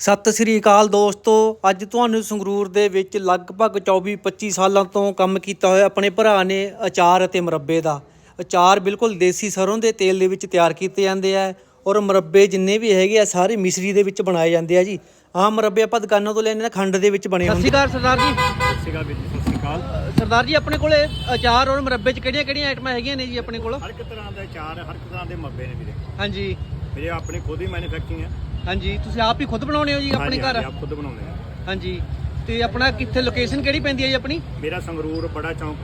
ਸਤਿ ਸ੍ਰੀ ਅਕਾਲ ਦੋਸਤੋ ਅੱਜ ਤੁਹਾਨੂੰ ਸੰਗਰੂਰ ਦੇ ਵਿੱਚ ਲਗਭਗ 24-25 ਸਾਲਾਂ ਤੋਂ ਕੰਮ ਕੀਤਾ ਹੋਇਆ ਆਪਣੇ ਭਰਾ ਨੇ ਅਚਾਰ ਅਤੇ ਮੁਰੱਬੇ ਦਾ। ਅਚਾਰ ਬਿਲਕੁਲ ਦੇਸੀ ਸਰੋਂ ਦੇ ਤੇਲ ਦੇ ਵਿੱਚ ਤਿਆਰ ਕੀਤੇ ਜਾਂਦੇ ਆ ਔਰ ਮੁਰੱਬੇ ਜਿੰਨੇ ਵੀ ਹੈਗੇ ਆ ਸਾਰੇ ਮਿਸਰੀ ਦੇ ਵਿੱਚ ਬਣਾਏ ਜਾਂਦੇ ਆ ਜੀ। ਆਹ ਮੁਰੱਬੇ ਆਪਾਂ ਦੁਕਾਨਾਂ ਤੋਂ ਲੈਣੇ ਆ ਖੰਡ ਦੇ ਵਿੱਚ ਬਣੇ ਸਤਿ ਹੁੰਦੇ ਸ਼੍ਰੀ ਅਕਾਲ ਸਰਦਾਰ ਜੀ। ਸਤਿ ਸ਼੍ਰੀ ਅਕਾਲ ਵੀਰ ਜੀ ਸਤਿ ਸ਼੍ਰੀ ਅਕਾਲ। ਸਰਦਾਰ ਜੀ ਆਪਣੇ ਕੋਲੇ ਅਚਾਰ ਔਰ ਮੁਰੱਬੇ ਚ ਕਿਹੜੀਆਂ ਕਿਹੜੀਆਂ ਆਈਟਮਾਂ ਹੈਗੀਆਂ ਨੇ ਜੀ ਆਪਣੇ ਕੋਲ? ਹਰ ਇੱਕ ਤਰ੍ਹਾਂ ਦਾ ਚਾਰ ਹਰ ਇੱਕ ਤਰ੍ਹਾਂ ਦੇ ਮੱਬੇ ਨੇ ਵੀਰੇ। ਹਾਂਜੀ। ਮੇਰੇ ਆਪਣੀ ਖੁਦ ਹੀ ਮੈਨੂਫੈਕਚਰਿੰਗ ਹੈ ਹਾਂਜੀ ਤੁਸੀਂ ਆਪ ਹੀ ਖੁਦ ਬਣਾਉਣੇ ਹੋ ਜੀ ਆਪਣੇ ਹਾਂਜੀ, ਘਰ? ਹਾਂਜੀ, ਆਪ ਖੁਦ ਬਣਾਉਂਦੇ ਹਾਂਜੀ ਤੇ ਆਪਣਾ ਕਿੱਥੇ ਲੋਕੇਸ਼ਨ ਕਿਹੜੀ ਪੈਂਦੀ ਹੈ ਜੀ ਆਪਣੀ? ਮੇਰਾ ਸੰਗਰੂਰ ਬੜਾ ਚੌਂਕ।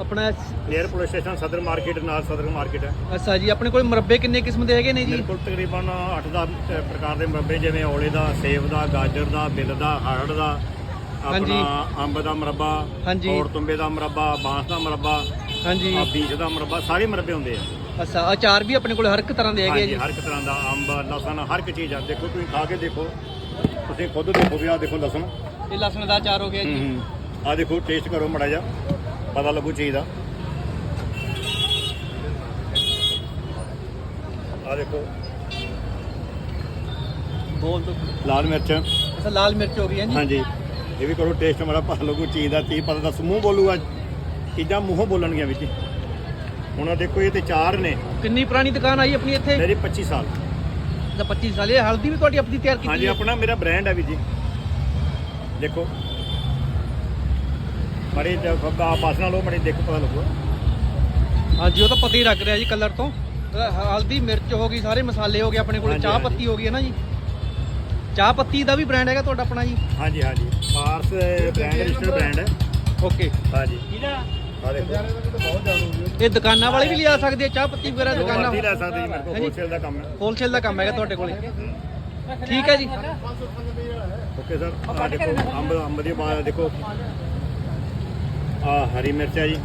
ਆਪਣਾ near police station Sadar market ਨਾਲ ਸਦਰ ਮਾਰਕੀਟ ਹੈ। ਅੱਛਾ ਜੀ ਆਪਣੇ ਕੋਲ ਮੁਰੱਬੇ ਕਿੰਨੇ ਕਿਸਮ ਦੇ ਹੈਗੇ ਨੇ ਜੀ? ਕੋਲ ਤਕਰੀਬਨ 8-10 ਪ੍ਰਕਾਰ ਦੇ ਮਰੱਬੇ ਜਿਵੇਂ ਔਲੇ ਦਾ ਸੇਬ ਦਾ ਗਾਜਰ ਦਾ ਬਿੱਲ ਦਾ ਹਰੜ ਦਾ। ਆਪਣਾ ਅੰਬ ਦਾ ਮੁਰੱਬਾ ਹਾਂਜੀ। ਔਰ ਤੁੰਬੇ ਦਾ ਮੁਰੱਬਾ ਬਾਂਸ ਦਾ ਮੁਰੱਬਾ ਹਾਂਜੀ। ਆ ਬੀਜ ਦਾ ਮੁਰੱਬਾ ਸਾਰੇ ਮੁਰੱਬੇ ਹੁੰਦੇ ਆ। ਅੱਛਾ ਅਚਾਰ ਵੀ ਆਪਣੇ ਕੋਲ ਹਰ ਇੱਕ ਤਰ੍ਹਾਂ ਦੇ ਹੈਗੇ ਆ ਹਾਂਜੀ ਜੀ। ਹਰ ਇੱਕ ਤਰ੍ਹਾਂ ਦਾ ਅੰਬ ਲਸਣ ਹਰ ਇੱਕ ਚੀਜ਼ ਆ। ਦੇਖੋ ਤੁਸੀਂ ਖਾ ਕੇ ਦੇਖੋ। ਤੁਸੀਂ ਖੁਦ ਦੇਖੋ ਵੀ ਆ ਦੇਖੋ ਲਸਣ। ਇਹ ਲਸਣ ਦਾ ਅਚਾਰ ਹੋ ਗਿਆ ਜੀ। ਆ ਦੇਖੋ ਟੇਸਟ ਕਰੋ ਮੜਾ ਜਾ ਪਤਾ ਲੱਗੂ ਚੀਜ਼ ਦਾ। ਆ ਦੇਖੋ। ਬੋਲ ਦੋ। ਲਾਲ ਮਿਰਚ। ਅੱਛਾ ਲਾਲ ਮਿਰਚ ਹੋ ਗਈ ਹੈ ਜੀ। ਹਾਂਜੀ। ਇਹ ਵੀ ਕਰੋ ਟੇਸਟ ਮੜਾ ਪਤਾ ਲੱਗੂ ਚੀਜ਼ ਦਾ ਚੀਜ਼ ਪਤਾ ਦੱਸ। ਮੂੰਹ ਬੋਲੂਗਾ। ਚੀਜ਼ਾਂ ਮੂੰਹੋਂ ਬੋਲਣਗੀਆਂ ਵਿੱਚ। ਹੁਣ ਆਹ ਦੇਖੋ ਇਹ ਤੇ ਚਾਰ ਨੇ। ਕਿੰਨੀ ਪੁਰਾਣੀ ਦੁਕਾਨ ਆਈ ਆਪਣੀ ਇੱਥੇ? ਮੇਰੀ 25 ਸਾਲ। ਦਾ 25 ਸਾਲ ਇਹ ਹਲਦੀ ਵੀ ਤੁਹਾਡੀ ਆਪਣੀ ਤਿਆਰ ਕੀਤੀ ਹਾਂਜੀ ਆਪਣਾ ਮੇਰਾ ਬ੍ਰਾਂਡ ਹੈ ਵੀ ਜੀ। ਦੇਖੋ। ਮੜੀ ਫੱਬਾ ਪਾਸ ਨਾਲ ਲਓ ਮੜੀ ਦੇਖੋ ਪਤਾ ਲੱਗੂਗਾ ਹਾਂਜੀ ਉਹ ਤਾਂ ਪਤਾ ਹੀ ਲੱਗ ਰਿਹਾ ਜੀ ਕਲਰ ਤੋਂ। ਹਲਦੀ ਮਿਰਚ ਹੋ ਗਈ ਸਾਰੇ ਮਸਾਲੇ ਹੋ ਗਏ ਆਪਣੇ ਕੋਲ। ਚਾਹ। ਪੱਤੀ ਹੋ ਗਈ ਹੈ ਨਾ ਜੀ। ਚਾਹ ਪੱਤੀ ਦਾ ਵੀ ਬ੍ਰਾਂਡ ਹੈਗਾ ਤੁਹਾਡਾ ਆਪਣਾ ਜੀ? ਹਾਂਜੀ ਹਾਂਜੀ। ਪਾਰਸ ਬ੍ਰਾਂਡ ਰਜਿਸਟਰਡ ਬ੍ਰਾਂਡ ਹੈ। ਓਕੇ। ਹਾਂਜੀ। ਆ ਦੇਖੋ ਇਹ ਦੁਕਾਨਾਂ ਵਾਲੇ ਵੀ ਲਿਆ ਸਕਦੇ ਆ ਚਾਹ ਪੱਤੀ ਵਗੈਰਾ ਦੁਕਾਨਾਂ ਲੈ ਸਕਦੇ ਜੀ ਮੇਰੇ ਕੋਲ। ਹੋਲਸੇਲ ਦਾ ਕੰਮ ਹੈ। ਹੋਲਸੇਲ ਦਾ ਕੰਮ ਹੈਗਾ ਤੁਹਾਡੇ ਕੋਲੇ। ਠੀਕ ਹੈ ਜੀ। ਓਕੇ ਸਰ ਆ ਦੇਖੋ ਅੰਬ ਅੰਬ ਦੀ ਬਾਤ ਦੇਖੋ। ਆ ਹਰੀ ਮਿਰਚ ਹੈ ਜੀ।